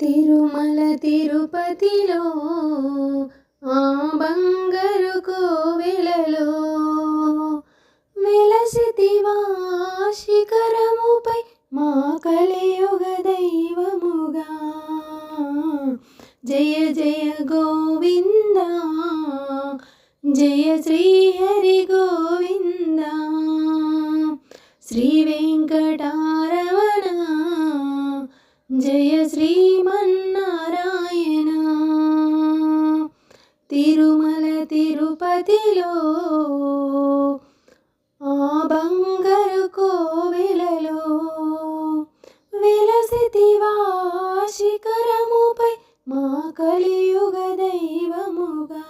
తిరుమల తిరుపతిలో ఆ బంగారు కోవెలలో వెలసితివా శిఖరముపై మా కలియుగ దైవముగా. జయ జయ గోవింద జయ శ్రీహరి గోవింద శ్రీ వెంకటా తిరుమల తిరుపతిలో ఆ బంగారు కోవెలలో వెలసితివా శిఖరముపై మా కలియుగ దైవముగా.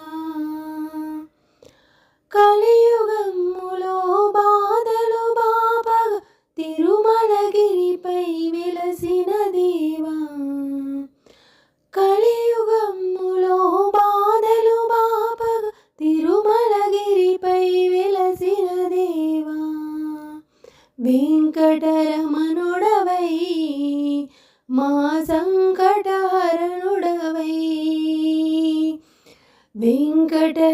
కలియుగములో బాధలు బాబగా తిరుమలగిరిపై వెలసిన దేవా. కలి వెంకటరమణుడవై మా సంకటహరణుడవై. వెంకటరమనుడవై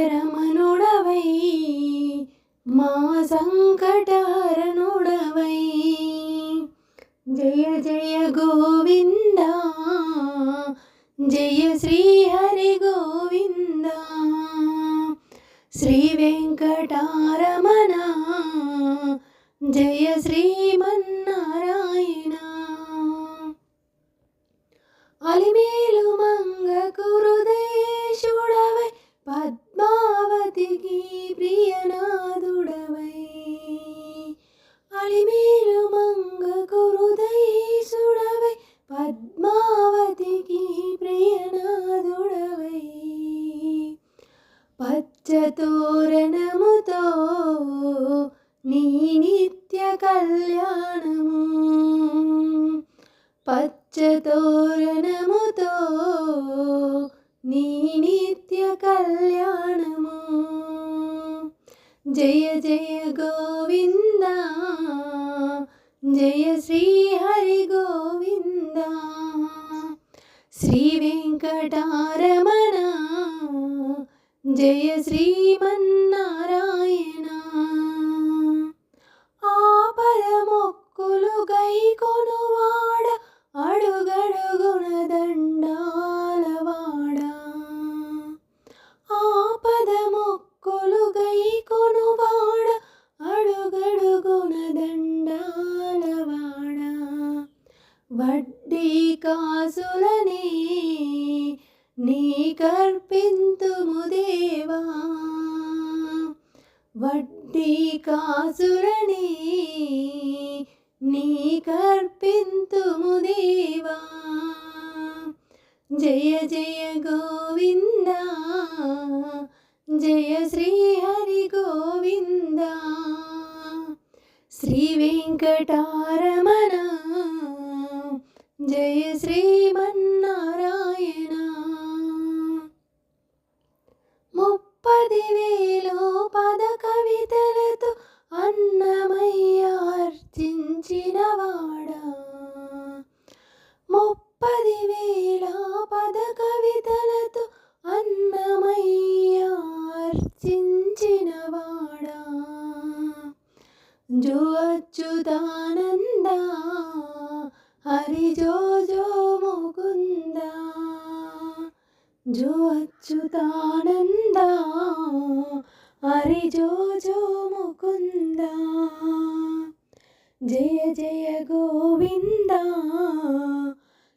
మా సంకటహరణుడవై. జయ జయ గోవింద జయ శ్రీ హరి గోవింద. శ్రీ వెంకటారమణ జయ శ్రీమన్నారాయణ. అలిమేలు మంగ కురుదేశుడవై పద్మావతికి ప్రియనాథుడవై. అలిమేలు మంగ కురుదేశుడవై పద్మావతికి ప్రియనాథుడవై. పచ్చతోరణముతో నీ నిత్య కళ్యాణము పచ్చతోరణముతో నీ నిత్య కళ్యాణము జయ జయ గోవింద జయ శ్రీ హరి గోవింద శ్రీ వెంకటారమణ జయ శ్రీమన్నారాయణ వడ్డీ కాసులని నీ కర్పింతుము దేవా. వడ్డీ కాసులని నీ కర్పింతుము దేవా. జయ జయ గోవింద జయ శ్రీ హరి గోవింద. శ్రీ వెంకటారమణ జయ శ్రీమన్నారాయణ. ముప్పది వేలో పద కవితలతో అన్నమయ్య అర్చించిన వాడా. ముప్పది వేల పద కవితలతో అన్నమయ్య అర్చించిన వాడా. జో అచ్యుతానంద హరి జో జో ముకుంద జో అచ్యుతానంద హరి జో జో ముకుంద. జయ జయ గోవింద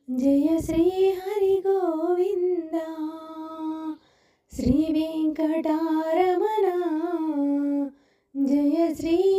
జయ శ్రీ హరి గోవింద. శ్రీ వెంకటారమణ జయ శ్రీ